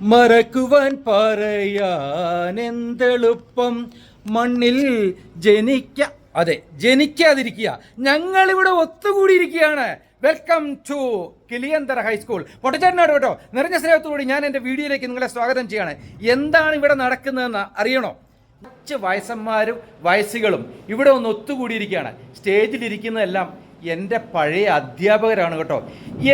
മറക്കുവാൻ പറയാനെന്തെളുപ്പം മണ്ണിൽ ജനിക്ക അതെ ജനിക്കാതിരിക്കുക. ഞങ്ങളിവിടെ ഒത്തുകൂടിയിരിക്കുകയാണ്. Welcome to Kiliyanthara high school പൊട്ടച്ചേട്ടനാട് കേട്ടോ നിറഞ്ഞ സ്നേഹത്തോടുകൂടി ഞാൻ എന്റെ വീഡിയോയിലേക്ക് നിങ്ങളെ സ്വാഗതം ചെയ്യാണ്. എന്താണ് ഇവിടെ നടക്കുന്നതെന്ന് അറിയണോ? കുറച്ച് വയസ്സന്മാരും വയസ്സുകളും ഇവിടെ ഒന്ന് ഒത്തുകൂടിയിരിക്കുകയാണ്. സ്റ്റേജിലിരിക്കുന്നതെല്ലാം എന്റെ പഴയ അധ്യാപകരാണ് കേട്ടോ.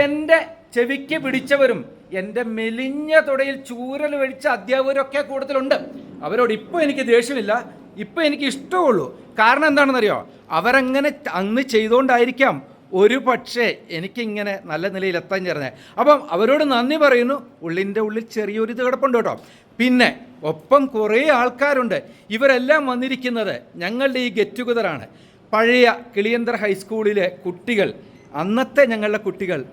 എന്റെ ചെവിക്ക് പിടിച്ചവരും എന്റെ മെലിഞ്ഞ തുടയിൽ ചൂരൽ വെടിച്ച അധ്യാപകരൊക്കെ കൂടുതലുണ്ട്. അവരോട് ഇപ്പോൾ എനിക്ക് ദേഷ്യമില്ല ഇപ്പോൾ എനിക്ക് ഇഷ്ടമുള്ളൂ കാരണം എന്താണെന്നറിയോ? അവരങ്ങനെ അന്ന് ചെയ്തുകൊണ്ടായിരിക്കാം ഒരു പക്ഷേ എനിക്കിങ്ങനെ നല്ല നിലയിൽ എത്താൻ ചേർന്നത് അപ്പം അവരോട് നന്ദി പറയുന്നു. ഉള്ളിന്റെ ഉള്ളിൽ ചെറിയൊരു ഇത് കിടപ്പുണ്ട് കേട്ടോ. പിന്നെ ഒപ്പം കുറേ ആൾക്കാരുണ്ട്. ഇവരെല്ലാം വന്നിരിക്കുന്നത് ഞങ്ങളുടെ ഈ ഗെറ്റ് ടുഗതറാണ് പഴയ കിളിയന്തർ ഹൈസ്കൂളിലെ കുട്ടികൾ അന്നത്തെ ഞങ്ങളുടെ കുട്ടികൾ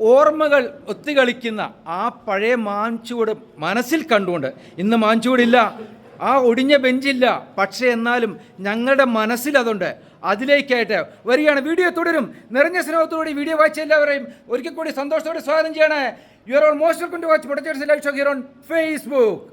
ഓർമ്മകൾ ഒത്തുകളിക്കുന്ന ആ പഴയ മാഞ്ചുവട് മനസ്സിൽ കണ്ടുകൊണ്ട് ഇന്ന് മാഞ്ചുവടില്ല ആ ഒടിഞ്ഞ ബെഞ്ചില്ല. പക്ഷേ എന്നാലും ഞങ്ങളുടെ മനസ്സിൽ അതുണ്ട്. അതിലേക്കായിട്ട് വരികയാണ്. വീഡിയോ തുടരും. നിറഞ്ഞ സ്നേഹത്തോടെ വീഡിയോ വായിച്ച എല്ലാവരെയും ഒരിക്കൽ കൂടി സന്തോഷത്തോടെ സ്വാഗതം ചെയ്യണേ. Are all most to watch live show here on Facebook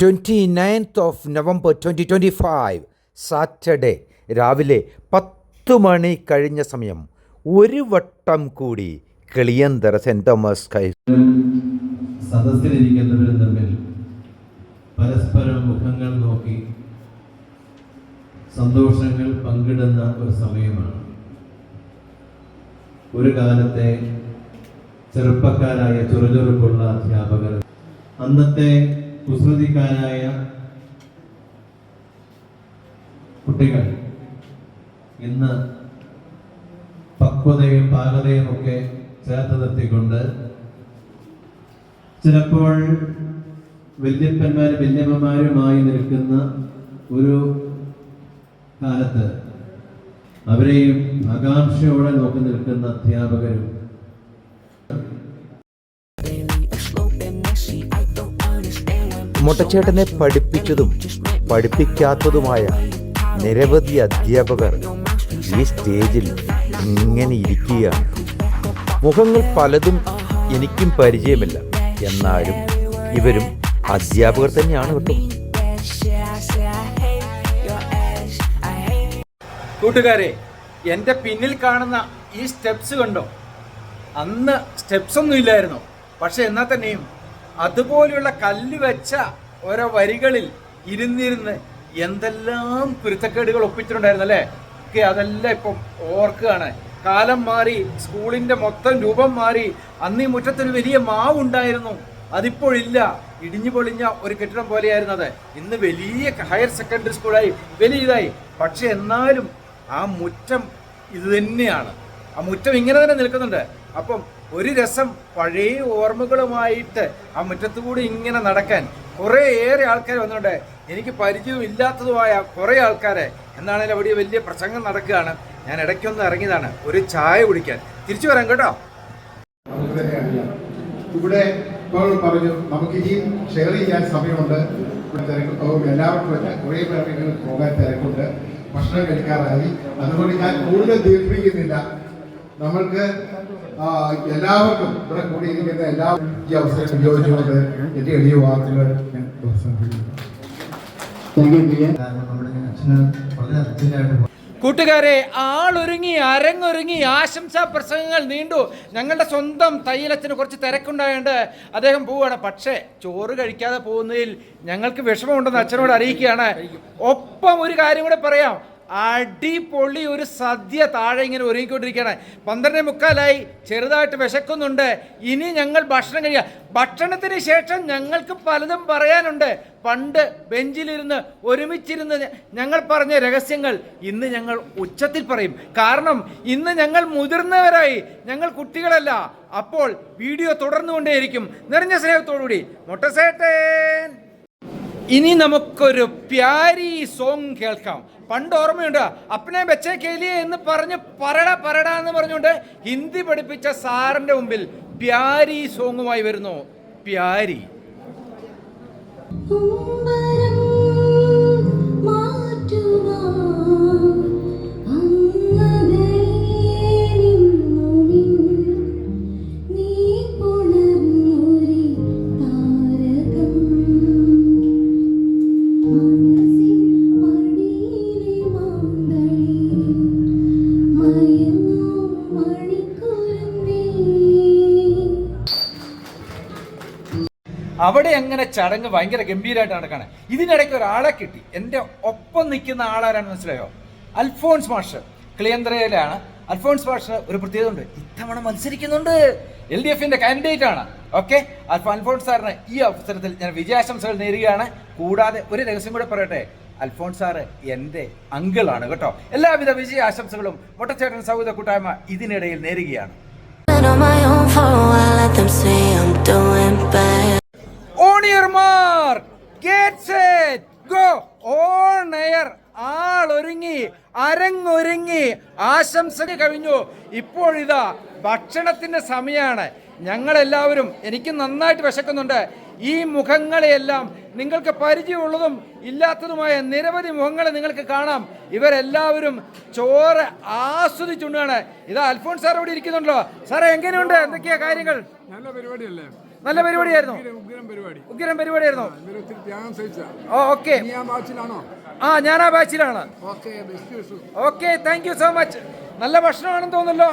twenty ninth of November twenty twenty five Saturday രാവിലെ പത്ത് മണി കഴിഞ്ഞ സമയം ഒരു വട്ടം കൂടി കിളിയന്തര സെന്റ് തോമസ് ഹൈ സദസ്സിലിരിക്കുന്നവരും തമ്മിൽ പരസ്പരം മുഖങ്ങൾ നോക്കി സന്തോഷങ്ങൾ പങ്കിടുന്ന ഒരു സമയമാണ്. ഒരു കാലത്തെ ചെറുപ്പക്കാരായ ചുറുചുറുക്കുള്ള അധ്യാപകർ അന്നത്തെ കുസൃതിക്കാരായ കുട്ടികൾ. ഇന്ന് പക്വതയും പാകതയും ഒക്കെ ചേർത്ത് നിർത്തിക്കൊണ്ട് ചിലപ്പോൾ വല്യപ്പന്മാരും വല്യമ്മമാരുമായി നിൽക്കുന്ന ഒരു കാലത്ത് അവരെയും ആകാംക്ഷയോടെ നോക്കി നിൽക്കുന്ന അധ്യാപകരും മുട്ടച്ചേട്ടനെ പഠിപ്പിച്ചതും പഠിപ്പിക്കാത്തതുമായ നിരവധി അധ്യാപകർ ഈ സ്റ്റേജിൽ ഇങ്ങനെ ഇരിക്കുകയാണ്. മുഖങ്ങൾ പലതും എനിക്കും പരിചയമില്ല. എന്നാലും ഇവരും അധ്യാപകർ തന്നെയാണ് കേട്ടോ. കൂട്ടുകാരെ എന്റെ പിന്നിൽ കാണുന്ന ഈ സ്റ്റെപ്സ് കണ്ടോ? അന്ന് സ്റ്റെപ്സ് ഒന്നും ഇല്ലായിരുന്നു. പക്ഷെ എന്നാൽ തന്നെയും അതുപോലെയുള്ള കല്ല് വെച്ച ഓരോ വരികളിൽ ഇരുന്നിരുന്ന് എന്തെല്ലാം കുരുത്തക്കേടുകൾ ഒപ്പിച്ചിട്ടുണ്ടായിരുന്നു അല്ലേ? ഒക്കെ അതെല്ലാം ഇപ്പം ഓർക്കുകയാണ്. കാലം മാറി സ്കൂളിന്റെ മൊത്തം രൂപം മാറി അന്ന് മുറ്റത്തൊരു വലിയ മാവുണ്ടായിരുന്നു. അതിപ്പോഴില്ല. ഇടിഞ്ഞു പൊളിഞ്ഞ ഒരു കെട്ടിടം പോലെയായിരുന്നു അത്. ഇന്ന് വലിയ ഹയർ സെക്കൻഡറി സ്കൂളായി വലിയ ഇതായി. പക്ഷെ എന്നാലും ആ മുറ്റം ഇത് തന്നെയാണ്. ആ മുറ്റം ഇങ്ങനെ തന്നെ നിൽക്കുന്നുണ്ട്. അപ്പം ഒരു രസം പഴയ ഓർമ്മകളുമായിട്ട് ആ മുറ്റത്തുകൂടി ഇങ്ങനെ നടക്കാൻ കുറേ ഏറെ ആൾക്കാർ വന്നിട്ടുണ്ട്. എനിക്ക് പരിചയവും ഇല്ലാത്തതുമായ കുറേ ആൾക്കാരെ എന്നാണെങ്കിലും അവിടെ വലിയ പ്രസംഗം നടക്കുകയാണ്. ഞാൻ ഇടയ്ക്കൊന്ന് ഇറങ്ങിയതാണ്. ഒരു ചായ കുടിക്കാൻ. തിരിച്ചു വരാം കേട്ടോ. ഇവിടെ ഇപ്പോൾ പറഞ്ഞു നമുക്ക് ഇനിയും ഷെയർ ചെയ്യാൻ സമയമുണ്ട്. എല്ലാവർക്കും അല്ല. കുറേ പേർക്ക് പോകാൻ തിരക്കുണ്ട്. ഭക്ഷണം കഴിക്കാറായി. അതുകൊണ്ട് ഞാൻ കൂടുതൽ ദീർഘിക്കുന്നില്ല നമ്മൾക്ക് എല്ലാവർക്കും ഇവിടെ കൂടിയിരിക്കുന്ന എല്ലാവർക്കും ഈ അവസരം ഉപയോഗിച്ചുകൊണ്ട് എന്റെ എളിയ വാക്കുകൾ ഞാൻ അവസാനിപ്പിക്കുന്നു. അർജന്റായിട്ട് കൂട്ടുകാരെ ആളൊരുങ്ങി അരങ്ങൊരുങ്ങി ആശംസാ പ്രസംഗങ്ങൾ നീണ്ടു. ഞങ്ങളുടെ സ്വന്തം തൈലത്തിന് കുറച്ച് തിരക്കുണ്ടായതുകൊണ്ട് അദ്ദേഹം പോവുകയാണ്. പക്ഷേ ചോറ് കഴിക്കാതെ പോകുന്നതിൽ ഞങ്ങൾക്ക് വിഷമമുണ്ടെന്ന് അച്ഛനോട് അറിയിക്കുകയാണ്. ഒപ്പം ഒരു കാര്യം കൂടെ പറയാം. അടിപൊളി ഒരു സദ്യ താഴെ ഇങ്ങനെ ഒരുങ്ങിക്കൊണ്ടിരിക്കുകയാണ്. പന്ത്രണ്ടേ മുക്കാലായി ചെറുതായിട്ട് വിശക്കുന്നുണ്ട്. ഇനി ഞങ്ങൾ ഭക്ഷണം കഴിയുക ഭക്ഷണത്തിന് ശേഷം ഞങ്ങൾക്ക് പലതും പറയാനുണ്ട്. പണ്ട് ബെഞ്ചിലിരുന്ന് ഒരുമിച്ചിരുന്ന് ഞങ്ങൾ പറഞ്ഞ രഹസ്യങ്ങൾ ഇന്ന് ഞങ്ങൾ ഉച്ചത്തിൽ പറയും. കാരണം ഇന്ന് ഞങ്ങൾ മുതിർന്നവരായി. ഞങ്ങൾ കുട്ടികളല്ല. അപ്പോൾ വീഡിയോ തുടർന്നുകൊണ്ടേയിരിക്കും. നിറഞ്ഞ സ്നേഹത്തോടുകൂടി. മൊട്ടസേട്ടൻ ഇനി നമുക്കൊരു പ്യാരി സോങ് കേൾക്കാം. പണ്ട് ഓർമ്മയുണ്ട് അപ്പനെ ബച്ചേ കേലിയെ എന്ന് പറഞ്ഞ് പറട പറട എന്ന് പറഞ്ഞുകൊണ്ട് ഹിന്ദി പഠിപ്പിച്ച സാറിന്റെ മുമ്പിൽ പ്യാരി സോങ്ങുമായി വരുന്നു. പ്യാരി. ഉമ്പരം അവിടെ അങ്ങനെ ചടങ്ങ് ഭയങ്കര ഗംഭീരമായിട്ട് നടക്കാണ്. ഇതിനിടയ്ക്ക് ഒരാളെ കിട്ടി. എന്റെ ഒപ്പം നിൽക്കുന്ന ആളാരാണ് മനസ്സിലായോ? അൽഫോൺസ് മാഷ്. ക്ലിയന്ത്രയിലാണ് അൽഫോൺസ് മാഷ് ഒരു പ്രത്യേകത ഉണ്ട് ഇത്തവണ മത്സരിക്കുന്നുണ്ട്. എൽ ഡി എഫിന്റെ കാൻഡിഡേറ്റ് ആണ്. ഓക്കെ? അൽഫോൺസ് സാറിന് ഈ അവസരത്തിൽ ഞാൻ വിജയാശംസകൾ നേരുകയാണ്. കൂടാതെ ഒരു രഹസ്യം കൂടെ പറയട്ടെ. അൽഫോൺസ് സാറ് എന്റെ അങ്കിളാണ് കേട്ടോ. എല്ലാവിധ വിജയാശംസകളും മുട്ടച്ചേട്ടൻ സൗഹൃദ കൂട്ടായ്മ ഇതിനിടയിൽ നേരുകയാണ്. Mark get set go on air ആളൊരുങ്ങി. അരങ്ങൊരുങ്ങി. ആശംസകൾ കഴിഞ്ഞു. ഇപ്പോഴിതാ ഭക്ഷണത്തിന്റെ സമയമാണ് ഞങ്ങളെല്ലാവരും എനിക്ക് നന്നായിട്ട് വിശക്കുന്നുണ്ട്. ഈ മുഖങ്ങളെയെല്ലാം നിങ്ങൾക്ക് പരിചയമുള്ളതും ഇല്ലാത്തതുമായ നിരവധി മുഖങ്ങളെ നിങ്ങൾക്ക് കാണാം. ഇവരെല്ലാവരും ചോറ് ആസ്വദിച്ചുകൊണ്ടാണ്. ഇതാ അൽഫോൺസ് സാർ ഇവിടെ ഇരിക്കുന്നുണ്ടോ സാറേ എങ്ങനെയുണ്ട്? എന്തൊക്കെയാ കാര്യങ്ങൾ? നല്ല പരിപാടിയല്ലേ? നല്ല പരിപാടിയായിരുന്നു. ഉഗ്രം- ഉഗ്രം പരിപാടി. ഉഗ്രം പരിപാടിയായിരുന്നു. ഓക്കെ. ആ ഞാൻ ആ ബാച്ചിലാണ്. Okay thank you so much നല്ല ഭക്ഷണമാണെന്ന് തോന്നുന്നല്ലോ.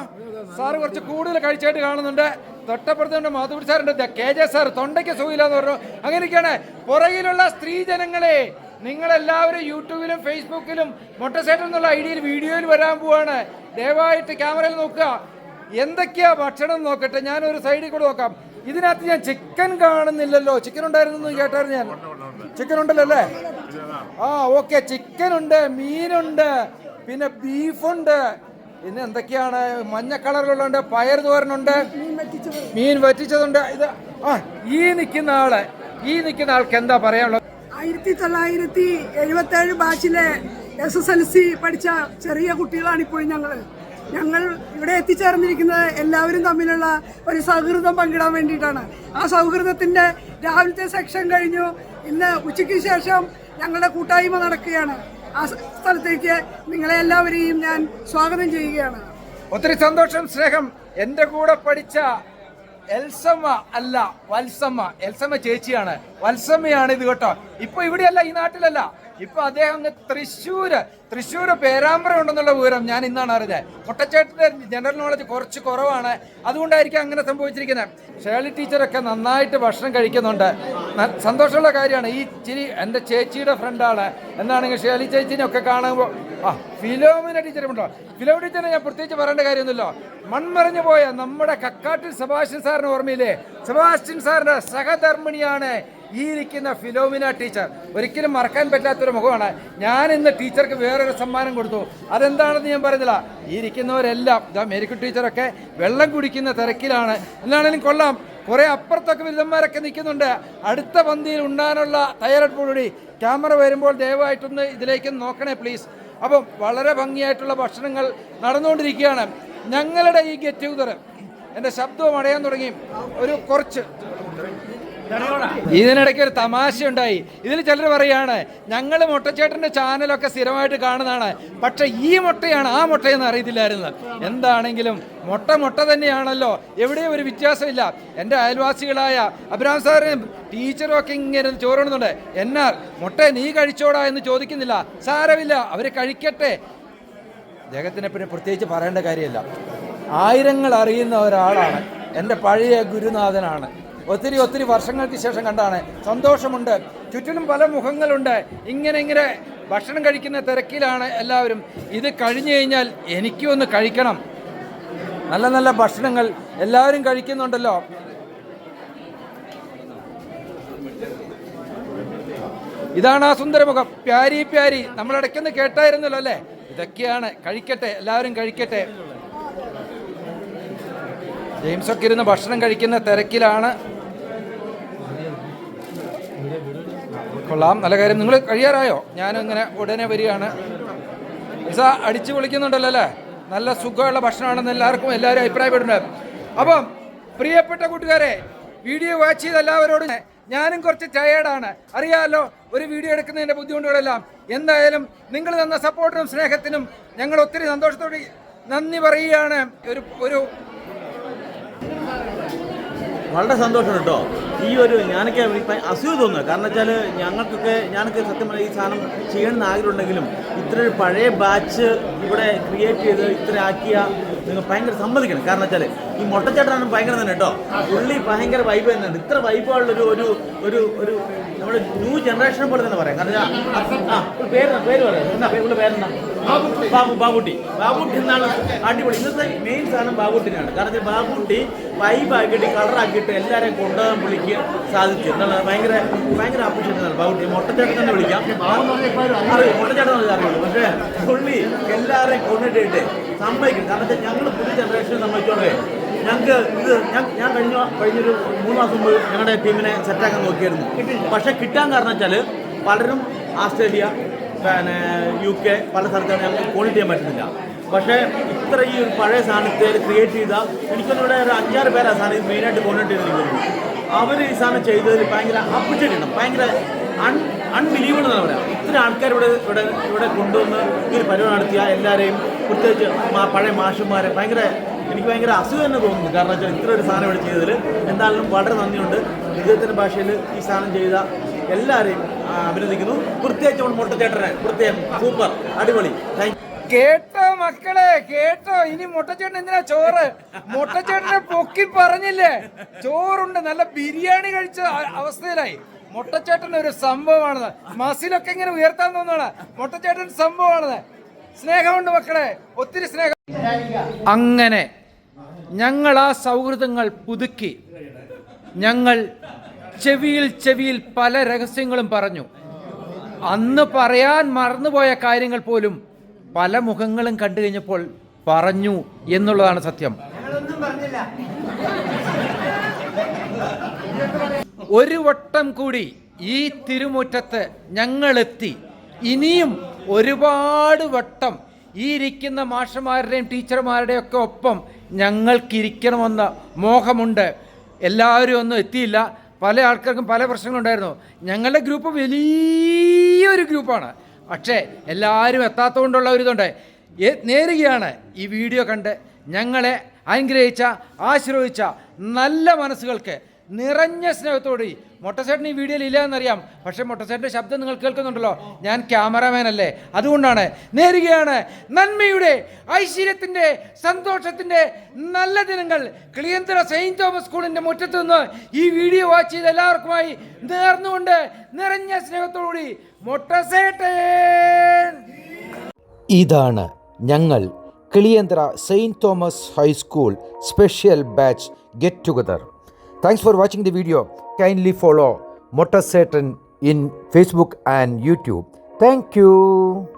സാറ് കുറച്ച് കൂടുതൽ കഴിച്ചായിട്ട് കാണുന്നുണ്ട്. തൊട്ടപ്പുറത്തുണ്ട് മാധുപുരി സാറുണ്ട്. കെ ജെ സാർ തൊണ്ടയ്ക്ക് സുഖമില്ലാന്ന് പറഞ്ഞു. അങ്ങനെയൊക്കെയാണ്. പുറകിലുള്ള സ്ത്രീജനങ്ങളെ നിങ്ങളെല്ലാവരും യൂട്യൂബിലും ഫേസ്ബുക്കിലും മൊട്ടസേട്ടൻ എന്നുള്ള ഐഡിയയിൽ വീഡിയോയിൽ വരാൻ പോവാണ്. ദയവായിട്ട് ക്യാമറയിൽ നോക്കുക. എന്തൊക്കെയാ ഭക്ഷണം നോക്കട്ടെ. ഞാനൊരു സൈഡിൽ കൂടെ നോക്കാം. ഇതിനകത്ത് ഞാൻ ചിക്കൻ കാണുന്നില്ലല്ലോ. ചിക്കൻ ഉണ്ടായിരുന്നു എന്ന് കേട്ടായിരുന്നു ഞാൻ. ചിക്കൻ ഉണ്ടല്ലോ അല്ലേ? ആ ഓക്കെ ചിക്കൻ ഉണ്ട് മീനുണ്ട് പിന്നെ ബീഫുണ്ട് പിന്നെ എന്തൊക്കെയാണ്? മഞ്ഞ കളറിലുണ്ട് പയർ തോരനുണ്ട് മീൻ വറ്റിച്ചതുണ്ട്. ഇത് ആ ഈ നിൽക്കുന്ന ആൾ ഈ നിൽക്കുന്ന ആൾക്ക് എന്താ പറയാനുള്ളത്? ആയിരത്തി തൊള്ളായിരത്തി എഴുപത്തി ഏഴ് ബാച്ചിലെ എസ് എസ് എൽ സി പഠിച്ച ചെറിയ കുട്ടികളാണ് ഇപ്പോഴും ഞങ്ങൾ ഞങ്ങൾ ഇവിടെ എത്തിച്ചേർന്നിരിക്കുന്നത് എല്ലാവരും തമ്മിലുള്ള ഒരു സൗഹൃദം പങ്കിടാൻ വേണ്ടിയിട്ടാണ്. ആ സൗഹൃദത്തിന്റെ രാവിലത്തെ സെക്ഷൻ കഴിഞ്ഞു. ഇന്ന് ഉച്ചയ്ക്ക് ശേഷം ഞങ്ങളുടെ കൂട്ടായ്മ നടക്കുകയാണ്. ആ സ്ഥലത്തേക്ക് നിങ്ങളെ എല്ലാവരെയും ഞാൻ സ്വാഗതം ചെയ്യുകയാണ്. ഒത്തിരി സന്തോഷം സ്നേഹം. എന്റെ കൂടെ പഠിച്ച എൽസമ്മ അല്ല വത്സമ്മ. എൽസമ്മ ചേച്ചിയാണ്. വത്സമ്മയാണ് ഇത് കേട്ടോ. ഇപ്പൊ ഇവിടെയല്ല ഈ നാട്ടിലല്ല. ഇപ്പൊ അദ്ദേഹം തൃശ്ശൂര് തൃശ്ശൂര് പേരാമ്പ്ര ഉണ്ടെന്നുള്ള വിവരം ഞാൻ ഇന്നാണ് അറിഞ്ഞത്. മുട്ടച്ചേട്ടന്റെ ജനറൽ നോളജ് കുറച്ച് കുറവാണ്. അതുകൊണ്ടായിരിക്കും അങ്ങനെ സംഭവിച്ചിരിക്കുന്നത്. ഷേളി ടീച്ചറൊക്കെ നന്നായിട്ട് ഭക്ഷണം കഴിക്കുന്നുണ്ട്. സന്തോഷമുള്ള കാര്യമാണ്. ഈ ചിരി എന്റെ ചേച്ചിയുടെ ഫ്രണ്ടാണ് എന്നാണെങ്കിൽ ഷേളി ചേച്ചിനെ ഒക്കെ കാണുമ്പോൾ ആ ഫിലോമിന ടീച്ചറുണ്ടോ ഫിലോമിന ടീച്ചറിനെ ഞാൻ പ്രത്യേകിച്ച് പറയേണ്ട കാര്യമൊന്നുമില്ലോ. മൺമറഞ്ഞു പോയ നമ്മുടെ കക്കാട്ടിൽ സെബാസ്റ്റ്യൻ സാറിന് ഓർമ്മയില്ലേ? സെബാസ്റ്റ്യൻ സാറിന്റെ സഹധർമ്മിണിയാണ് ഈ ഇരിക്കുന്ന ഫിലോമിന ടീച്ചർ ഒരിക്കലും മറക്കാൻ പറ്റാത്തൊരു മുഖമാണ്. ഞാൻ ഇന്ന് ടീച്ചർക്ക് വേറൊരു സമ്മാനം കൊടുത്തു. അതെന്താണെന്ന് ഞാൻ പറഞ്ഞില്ല. ഈ ഇരിക്കുന്നവരെല്ലാം ഇതാ മേരിക്കു ടീച്ചറൊക്കെ വെള്ളം കുടിക്കുന്ന തിരക്കിലാണ്. എന്നാണെങ്കിലും കൊള്ളാം. കുറെ അപ്പുറത്തൊക്കെ ബിരുദന്മാരൊക്കെ നിൽക്കുന്നുണ്ട്. അടുത്ത പന്തിയിൽ ഉണ്ടാകാനുള്ള തയ്യാറെടുപ്പോടുകൂടി ക്യാമറ വരുമ്പോൾ ദയവായിട്ടൊന്ന് ഇതിലേക്ക് നോക്കണേ പ്ലീസ് അപ്പം വളരെ ഭംഗിയായിട്ടുള്ള ഭക്ഷണങ്ങൾ നടന്നുകൊണ്ടിരിക്കുകയാണ്. ഞങ്ങളുടെ ഈ ഗെറ്റ് ടുഗദർ എന്റെ ശബ്ദവും അടയാൻ തുടങ്ങി. ഒരു കുറച്ച് ഇതിനിടയ്ക്ക് ഒരു തമാശ ഉണ്ടായി ഇതിൽ ചിലർ പറയാണ് ഞങ്ങൾ മുട്ടച്ചേട്ടന്റെ ചാനലൊക്കെ സ്ഥിരമായിട്ട് കാണുന്നതാണ്. പക്ഷെ ഈ മുട്ടയാണ് ആ മുട്ടയെന്ന് അറിയത്തില്ലായിരുന്നു. എന്താണെങ്കിലും മുട്ട മുട്ട തന്നെയാണല്ലോ. എവിടെയും ഒരു വ്യത്യാസമില്ല. എന്റെ അയൽവാസികളായ അബ്രാം സാറിനും ടീച്ചറും ഒക്കെ ഇങ്ങനെ ചോറുന്നുണ്ട് എന്നാൽ മുട്ട നീ കഴിച്ചോടാ എന്ന് ചോദിക്കുന്നില്ല. സാരമില്ല അവർ കഴിക്കട്ടെ. അദ്ദേഹത്തിനെ പിന്നെ പ്രത്യേകിച്ച് പറയേണ്ട കാര്യമില്ല. ആയിരങ്ങൾ അറിയുന്ന ഒരാളാണ്. എന്റെ പഴയ ഗുരുനാഥനാണ്. ഒത്തിരി ഒത്തിരി വർഷങ്ങൾക്ക് ശേഷം കണ്ടാണ്. സന്തോഷമുണ്ട്. ചുറ്റിലും പല മുഖങ്ങളുണ്ട്. ഇങ്ങനെ ഇങ്ങനെ ഭക്ഷണം കഴിക്കുന്ന തിരക്കിലാണ് എല്ലാവരും. ഇത് കഴിഞ്ഞു കഴിഞ്ഞാൽ എനിക്കും ഒന്ന് കഴിക്കണം. നല്ല നല്ല ഭക്ഷണങ്ങൾ എല്ലാവരും കഴിക്കുന്നുണ്ടല്ലോ. ഇതാണ് ആ സുന്ദരമുഖം പ്യാരി പ്യാരി. നമ്മൾ ഇടയ്ക്കൊന്ന് കേട്ടായിരുന്നല്ലോ അല്ലേ? ഇതൊക്കെയാണ്. കഴിക്കട്ടെ. എല്ലാവരും കഴിക്കട്ടെ. ജെയിംസ് ഒക്കെ ഇരുന്ന് ഭക്ഷണം കഴിക്കുന്ന തിരക്കിലാണ്. കൊള്ളാം. നല്ല കാര്യം. നിങ്ങൾ കഴിയാറായോ? ഞാനും ഇങ്ങനെ ഉടനെ വരികയാണ്. ഇസ അടിച്ചു പൊളിക്കുന്നുണ്ടല്ലോ അല്ലേ? നല്ല സുഖമുള്ള ഭക്ഷണമാണെന്ന് എല്ലാവർക്കും എല്ലാവരും അഭിപ്രായപ്പെടുന്നുണ്ട്. അപ്പം പ്രിയപ്പെട്ട കൂട്ടുകാരെ വീഡിയോ വാച്ച് ചെയ്ത എല്ലാവരോടും ഞാനും കുറച്ച് ടയേർഡാണ് അറിയാമല്ലോ ഒരു വീഡിയോ എടുക്കുന്നതിന്റെ ബുദ്ധിമുട്ടുകളെല്ലാം. എന്തായാലും നിങ്ങൾ തന്ന സപ്പോർട്ടിനും സ്നേഹത്തിനും ഞങ്ങൾ ഒത്തിരി സന്തോഷത്തോടെ നന്ദി പറയുകയാണ്. ഒരു ഒരു വളരെ സന്തോഷം കേട്ടോ. ഈ ഒരു ഞാനൊക്കെ അസൂയ തോന്നുന്നു. കാരണം വെച്ചാൽ ഞങ്ങൾക്കൊക്കെ ഞാനൊക്കെ സത്യം പറഞ്ഞാൽ ഈ സാധനം ചെയ്യണമെന്ന് ആഗ്രഹമുണ്ടെങ്കിലും ഇത്ര പഴയ ബാച്ച് ഇവിടെ ക്രിയേറ്റ് ചെയ്ത് ഇത്ര ആക്കിയ നിങ്ങൾ ഭയങ്കര സമ്മതിക്കണം. കാരണം വെച്ചാൽ ഈ മുട്ടച്ചേട്ടനാണ് ഭയങ്കര തന്നെ കേട്ടോ. പുള്ളി ഭയങ്കര വൈബ് തന്നെയാണ് ഇത്ര വൈബുള്ളൊരു ഒരു ഒരു ഒരു നമ്മുടെ ന്യൂ ജനറേഷനെ പോലെ തന്നെ പറയാം. കാരണം ആ പേര് പേര് പറയാം. എന്നാ പേരുടെ പേരെന്താ ബാബു ബാബുട്ടി. ബാബുട്ടി എന്നാണ് അടിപൊളി. ഇന്നത്തെ മെയിൻ സാധനം ബാബുട്ടിനാണ്. കാരണം ബാബുട്ടി വൈബാക്കിയിട്ട് കളറാക്കിയിട്ട് എല്ലാവരെയും കൊണ്ടുപോകാൻ വിളിക്കുക സാധിച്ചു എന്നുള്ളത് ഭയങ്കര ഭയങ്കര അപ്രീഷിയേറ്റ് ആണ് ബാബുട്ടി. മൊട്ടച്ചേട്ടൻ തന്നെ വിളിക്കാം. അറിയാം? മൊട്ടച്ചേട്ടൻ തന്നെ അറിയുള്ളൂ. പക്ഷേ പുള്ളി എല്ലാവരെയും കൊണ്ടിട്ടിട്ട് സമ്മതിക്കും. കാരണം വെച്ചാൽ ഞങ്ങൾ പുതിയ ജനറേഷൻ സമ്മതിച്ചോണ്ടേ ഞങ്ങൾക്ക് ഇത് ഞാൻ ഞാൻ കഴിഞ്ഞ കഴിഞ്ഞൊരു മൂന്ന് മാസം മുമ്പ് ഞങ്ങളുടെ ടീമിനെ സെറ്റാക്കാൻ നോക്കിയായിരുന്നു. പക്ഷേ കിട്ടാൻ കാരണം വെച്ചാൽ പലരും ആസ്ട്രേലിയ പിന്നെ യു കെ പല സ്ഥലത്താണ് ഞങ്ങൾക്ക് ക്വാളിറ്റി ചെയ്യാൻ പറ്റുന്നില്ല. പക്ഷേ ഇത്ര ഈ പഴയ സാധനത്തെ ക്രിയേറ്റ് ചെയ്ത എനിക്കൊന്നും ഇവിടെ ഒരു അഞ്ചാറ് പേരാ സാധനം മെയിനായിട്ട് കോണിറ്റ് ചെയ്തിരിക്കുന്നത് അവർ ഈ സാധനം ചെയ്തതിൽ ഭയങ്കര അപ്രിഷിയേറ്റ് ഭയങ്കര അൺ അൺബിലീവബിൾ എന്നാണ് പറയാം ഇത്ര ആൾക്കാർ ഇവിടെ ഇവിടെ ഇവിടെ കൊണ്ടുവന്ന് ഈ ഒരു പരിപാടി നടത്തിയ എല്ലാവരെയും പ്രത്യേകിച്ച് പഴയ മാഷന്മാരെ ഭയങ്കര എനിക്ക് ഭയങ്കര അസുഖം തന്നെ തോന്നുന്നു. കാരണം വെച്ചാൽ ഇത്ര ഒരു സാധനം ഇവിടെ ചെയ്തതിൽ എന്തായാലും വളരെ നന്ദിയുണ്ട്. വിജയത്തിന്റെ ഭാഷയിൽ ഈ സാധനം ചെയ്ത എല്ലാവരെയും അഭിനന്ദിക്കുന്നു. പ്രത്യേകിച്ച് നമ്മൾ മുട്ടച്ചേട്ടനെ പ്രത്യേകം സൂപ്പർ. അടിപൊളി. താങ്ക് കേട്ടോ മക്കളെ കേട്ടോ. ഇനി മുട്ടച്ചേട്ടൻ എന്തിനാ ചോറ്? മുട്ടച്ചേട്ടനെ പൊക്കി പറഞ്ഞില്ലേ? ചോറുണ്ട്. നല്ല ബിരിയാണി കഴിച്ച അവസ്ഥയിലായി. മുട്ടച്ചേട്ടൻ ഒരു സംഭവമാണത്. മസിലൊക്കെ ഇങ്ങനെ ഉയർത്താൻ തോന്നുകയാണ് മുട്ടച്ചേട്ടൻ സംഭവമാണത്. സ്നേഹമുണ്ട് മക്കളെ. ഒത്തിരി സ്നേഹം. അങ്ങനെ ഞങ്ങൾ ആ സൗഹൃദങ്ങൾ പുതുക്കി. ഞങ്ങൾ ചെവിയിൽ ചെവിയിൽ പല രഹസ്യങ്ങളും പറഞ്ഞു. അന്ന് പറയാൻ മറന്നുപോയ കാര്യങ്ങൾ പോലും പല മുഖങ്ങളും കണ്ടു കഴിഞ്ഞപ്പോൾ പറഞ്ഞു എന്നുള്ളതാണ് സത്യം. ഒരു വട്ടം കൂടി ഈ തിരുമുറ്റത്ത് ഞങ്ങളെത്തി. ഇനിയും ഒരുപാട് വട്ടം ഈ ഇരിക്കുന്ന മാഷന്മാരുടെയും ടീച്ചർമാരുടെയും ഒക്കെ ഒപ്പം ഞങ്ങൾക്കിരിക്കണമെന്ന മോഹമുണ്ട്. എല്ലാവരും ഒന്നും എത്തിയില്ല. പല ആൾക്കാർക്കും പല പ്രശ്നങ്ങളുണ്ടായിരുന്നു. ഞങ്ങളുടെ ഗ്രൂപ്പ് വലിയൊരു ഗ്രൂപ്പാണ് പക്ഷേ എല്ലാവരും എത്താത്തതുകൊണ്ടുള്ള ഒരു ഇതുണ്ട്. നേരുകയാണ് ഈ വീഡിയോ കണ്ട് ഞങ്ങളെ അനുഗ്രഹിച്ച ആശീർവദിച്ച നല്ല മനസ്സുകൾക്ക് നിറഞ്ഞ സ്നേഹത്തോടെ മൊട്ടസേട്ടൻ ഈ വീഡിയോയിൽ ഇല്ല എന്നറിയാം. പക്ഷെ മൊട്ടസേട്ടന്റെ ശബ്ദം നിങ്ങൾ കേൾക്കുന്നുണ്ടല്ലോ. ഞാൻ ക്യാമറാമാൻ അല്ലേ? അതുകൊണ്ടാണ്. നേരുകയാണ്. നന്മയുടെ ഐശ്വര്യത്തിന്റെ സന്തോഷത്തിന്റെ നല്ല ദിനങ്ങൾ ക്ലിയന്തര സെയിന്റ് തോമസ് സ്കൂളിന്റെ മുറ്റത്ത് നിന്ന് ഈ വീഡിയോ വാച്ച് ചെയ്ത് എല്ലാവർക്കുമായി നേർന്നുകൊണ്ട് നിറഞ്ഞ സ്നേഹത്തോടുകൂടി മൊട്ടസേട്ടൻ! ഇതാണ് ഞങ്ങൾ Kiliyanthara saint Thomas high school special batch get together. Thanks for watching the video. Kindly follow Motor Saturn in Facebook and YouTube. Thank you.